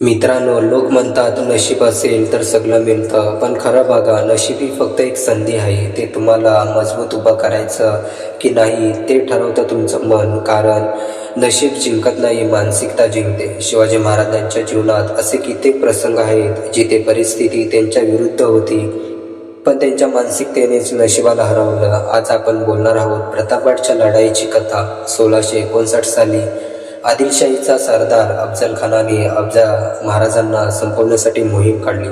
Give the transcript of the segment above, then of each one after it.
मित्रांनो लोक म्हणतात नशीब असेल तर सगळं मिळतं. पण खरं बघा नशीब ही फक्त एक संधी आहे. ते तुम्हाला मजबूत उभं करायचं की नाही ते ठरवतं तुमचं मन. कारण नशीब जिंकत नाही मानसिकता जिंकते. शिवाजी महाराजांच्या जीवनात असे कित्येक प्रसंग आहेत जिथे परिस्थिती त्यांच्या विरुद्ध होती. पण त्यांच्या मानसिकतेनेच नशिबाला हरवलं. आज आपण बोलणार आहोत प्रतापगडच्या लढाईची कथा सोळाशे एकोणसाठ साली. आदिलशाहीचा सरदार अफजल खानाने अफजा महाराजांना संपवण्यासाठी मोहीम काढली.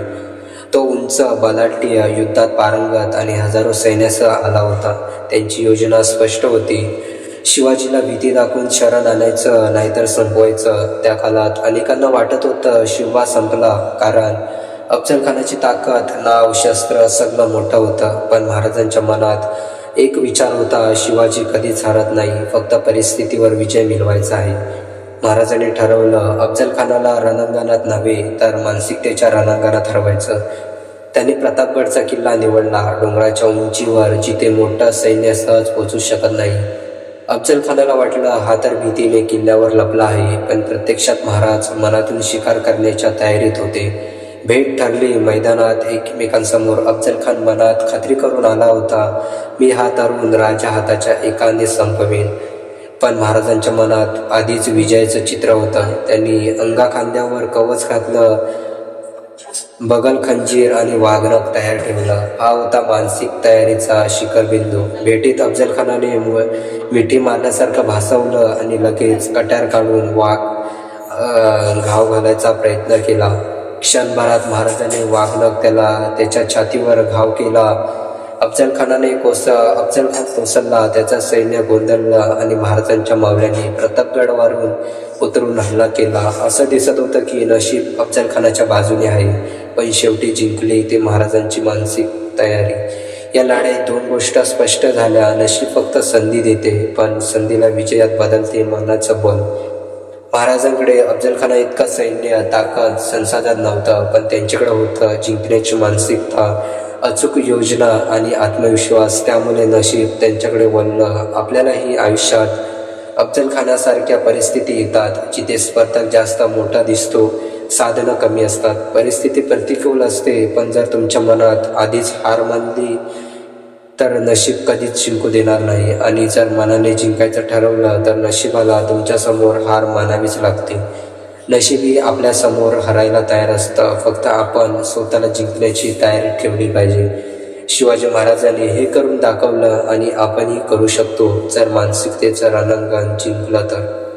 तो उंच बलाढ्य युद्धात पारंगत आणि हजारो सैन्यासह आला होता. त्यांची योजना स्पष्ट होती. शिवाजीला भीती दाखवून शरण आणायचं नाहीतर संपवायचं. त्या काळात अनेकांना वाटत होतं शिवा संपला कारण अफजल खानाची ताकद नाव शस्त्र सगळं मोठं होतं. पण महाराजांच्या मनात एक विचार होता शिवाजी कधीच हरत नाही फक्त परिस्थितीवर विजय मिळवायचा आहे. महाराजांनी ठरवलं अफजल खानाला रणांगणात नव्हे तर मानसिकतेच्या रणांगणात हरवायचं. त्यांनी प्रतापगडचा किल्ला निवडला डोंगराच्या उंचीवर जिथे मोठं सैन्य सहज पोचू शकत नाही. अफजल खानाला वाटलं हा तर भीतीने किल्ल्यावर लपला आहे पण प्रत्यक्षात महाराज मनातून शिकार करण्याच्या तयारीत होते. भेट ठरली. मैदानात एकमेकांसमोर अफजल खान मनात खात्री करून आला होता मी हा तरुण राजा हाताच्या एकाने संपवेन. पण महाराजांच्या मनात आधीच विजयाचं चित्र होतं. त्यांनी अंगा खांद्यावर कवच घातलं बगल खंजीर आणि वाघनख तयार ठेवलं. हा होता मानसिक तयारीचा शिखरबिंदू भेटीत अफजल खानाने मिठी मारण्यासारखं भासवलं आणि लगेच कट्यार काढून वाघ घाव घालायचा प्रयत्न केला. क्षणभरात महाराजांनी वागलं त्याला त्याच्या छातीवर घाव केला. अफजल खानाने कोस अफजल खान कोसलला त्याचा सैन्य गोंधळलं आणि महाराजांच्या मावळ्यांनी प्रतापगडवरून उतरून हल्ला केला. असं दिसत होतं की नशीब अफजल खानाच्या बाजूने आहे पण शेवटी जिंकली ते महाराजांची मानसिक तयारी. या लढाईत दोन गोष्ट स्पष्ट झाल्या. नशीब फक्त संधी देते पण संधीला विजयात बदलते मनाचं बल. महाराजांकडे अफजलखाना इतका सैन्य ताकद संसाधन नव्हतं पण त्यांच्याकडे होतं जिंकण्याची मानसिकता अचूक योजना आणि आत्मविश्वास. त्यामुळे नशीब त्यांच्याकडे वळलं. आपल्यालाही आयुष्यात अफजलखानासारख्या परिस्थिती येतात जिथे स्पर्धक जास्त मोठा दिसतो साधनं कमी असतात. परिस्थिती प्रतिकूल असते पण जर तुमच्या मनात आधीच हार मानली तर नशीब कधीच जिंकू देणार नाही. आणि जर मनाने जिंकायचं ठरवलं तर नशिबाला तुमच्यासमोर हार मानावीच लागते. नशिबी आपल्यासमोर हरायला तयार असतं. फक्त आपण स्वतःला जिंकण्याची तयारी ठेवली पाहिजे. शिवाजी महाराजांनी हे करून दाखवलं आणि आपणही करू शकतो. जर मानसिकतेचं रणांगण जिंकलं तर.